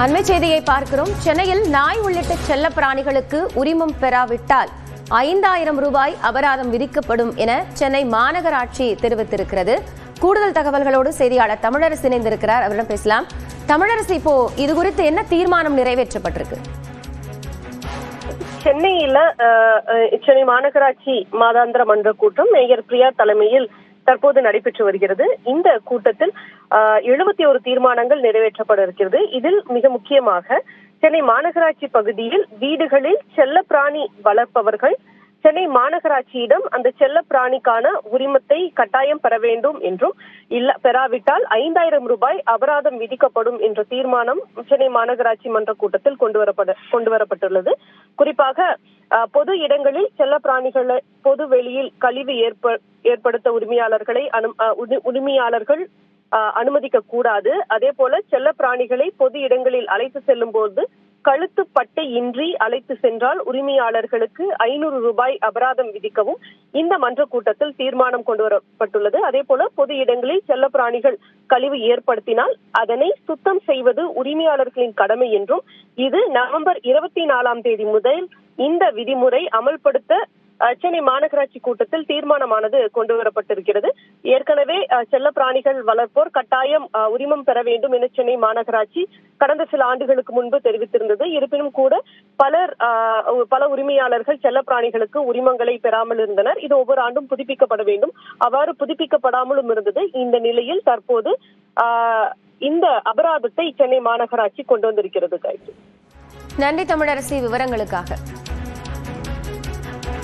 அண்மை செய்தியை பார்க்கிறோம். சென்னையில் நாய் உள்ளிட்ட செல்ல பிராணிகளுக்கு உரிமம் பெறாவிட்டால் ஐந்தாயிரம் ரூபாய் அபராதம் விதிக்கப்படும் என சென்னை மாநகராட்சி தெரிவித்திருக்கிறது. கூடுதல் தகவல்களோடு செய்தியாளர் தமிழரசு இணைந்திருக்கிறார். அவரிடம் பேசலாம். தமிழரசு இப்போ இது குறித்து என்ன தீர்மானம் நிறைவேற்றப்பட்டிருக்கு? சென்னையில அஹ், சென்னை மாநகராட்சி மாதாந்திர மன்ற கூட்டம் மேயர் பிரியா தலைமையில் தற்போது நடைபெற்று வருகிறது. இந்த கூட்டத்தில் எழுபத்தி ஒரு தீர்மானங்கள் நிறைவேற்றப்பட இருக்கிறது. இதில் மிக முக்கியமாக சென்னை மாநகராட்சி பகுதியில் வீடுகளில் செல்ல பிராணி வளர்ப்பவர்கள் சென்னை மாநகராட்சியிடம் அந்த செல்ல பிராணிக்கான உரிமத்தை கட்டாயம் பெற வேண்டும் என்றும் இல்ல பெறாவிட்டால் ஐந்தாயிரம் ரூபாய் அபராதம் விதிக்கப்படும் என்ற தீர்மானம் சென்னை மாநகராட்சி மன்ற கூட்டத்தில் கொண்டு வரப்பட கொண்டு வரப்பட்டுள்ளது. குறிப்பாக பொது இடங்களில் செல்ல பிராணிகளை பொது வெளியில் கழிவு ஏற்ப ஏற்படுத்த உரிமையாளர்களை அனு- அஹ், உரிமையாளர்கள் அனுமதிக்க கூடாது அதே போல செல்ல பிராணிகளை பொது இடங்களில் அழைத்து செல்லும் போது கழுத்து பட்டை இன்றி அழைத்து சென்றால் உரிமையாளர்களுக்கு ஐநூறு ரூபாய் அபராதம் விதிக்கவும் இந்த மன்ற கூட்டத்தில் தீர்மானம் கொண்டு வரப்பட்டுள்ளது அதே போல பொது இடங்களில் செல்ல பிராணிகள் கழிவு ஏற்படுத்தினால் அதனை சுத்தம் செய்வது உரிமையாளர்களின் கடமை என்றும் இது நவம்பர் இருபத்தி நாலாம் தேதி முதல் இந்த விதிமுறை அமல்படுத்த சென்னை மாநகராட்சி கூட்டத்தில் தீர்மானமானது கொண்டு வரப்பட்டிருக்கிறது. ஏற்கனவே செல்ல பிராணிகள் வளர்ப்போர் கட்டாயம் உரிமம் பெற வேண்டும் என சென்னை மாநகராட்சி கடந்த சில ஆண்டுகளுக்கு முன்பு தெரிவித்திருந்தது. இருப்பினும் கூட பலர் பல உரிமையாளர்கள் செல்ல பிராணிகளுக்கு உரிமங்களை பெறாமல் இருந்தனர். இது ஒவ்வொரு ஆண்டும் புதுப்பிக்கப்பட வேண்டும். அவ்வாறு புதுப்பிக்கப்படாமலும் இருந்தது. இந்த நிலையில் தற்போது இந்த அபராதத்தை சென்னை மாநகராட்சி கொண்டு வந்திருக்கிறது நன்றி தமிழரசி விவரங்களுக்காக.